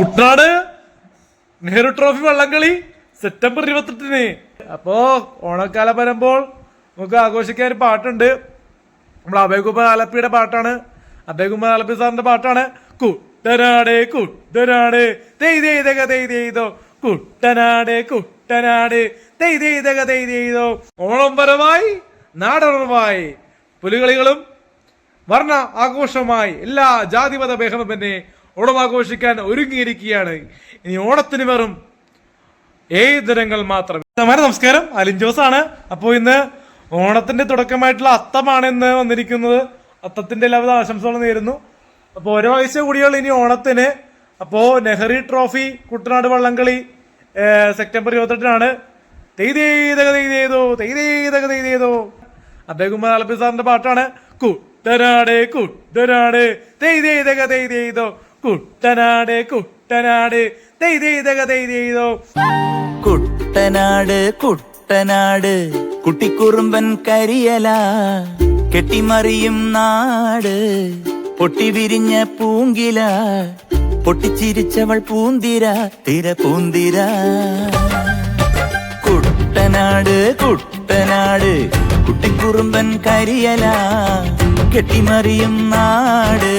Kuttanad Nehru trophy വള്ളംകളി September ഇരുപത്തെട്ടിന്. അപ്പോ ഓണക്കാലം വരുമ്പോൾ നമുക്ക് ആഘോഷിക്കാൻ ഒരു പാട്ടുണ്ട്. നമ്മൾ അഭയകുമാർ ആലപ്പിയുടെ പാട്ടാണ്. അഭയകുമാർ ആലപ്പി സാറിന്റെ പാട്ടാണ്. കുട്ടനാട് കുട്ടനാട് തെയ്തെയ്തക തെയ്തെയ്തോ കുട്ടനാട് കുട്ടനാട് തെയ്തെയ്തക തെയ്തെയ്തോ ഓണം പരമായി പുലികളികളും വർണ ആഘോഷമായി എല്ലാ ജാതിമത ഭേദമന്യേ ഓണം ആഘോഷിക്കാൻ ഒരുങ്ങിയിരിക്കുകയാണ്. ഇനി ഓണത്തിന് വെറും ഏഴ് ദിനങ്ങൾ മാത്രം. നമസ്കാരം. അലിൻ ജോസ് ആണ് അപ്പോൾ ഇന്ന് ഓണത്തിന്റെ തുടക്കമായിട്ടുള്ള അത്തമാണ് ഇന്ന് വന്നിരിക്കുന്നത് അത്തത്തിന്റെ എല്ലാവിധ ആശംസകളും നേരുന്നു. അപ്പോൾ വയസ്സ് കൂടിയുള്ള ഇനി ഓണത്തിന് അപ്പോൾ നെഹ്റി ട്രോഫി കുട്ടനാട് വള്ളംകളി സെപ്റ്റംബർ ഇരുപത്തെട്ടിനാണ്. തെയ്തേതക തെയ്തേതോ തെയ്തേതക തെയ്തേതോ അഭയകുമാർ ആലപ്പി സാറിന്റെ പാട്ടാണ്. കുട്ടനാട് കുട്ടനാട് തെയ്തേതക തെയ്തേതോ കുട്ടനാട് കുട്ടനാട്. തെയ്തേതക തെയ്തേതോ കുട്ടനാട് കുട്ടനാട് കുട്ടിക്കുറുമ്പൻ കരിയല കെട്ടിമറിയും നാട്. പൊട്ടി വിരിഞ്ഞ പൂങ്കില പൊട്ടിച്ചിരിച്ചവൾ പൂന്തിര തിര പൂന്തിര. കുട്ടനാട് കുട്ടനാട് കുട്ടിക്കുറുമ്പൻ കരിയല കെട്ടിമറിയും നാട്.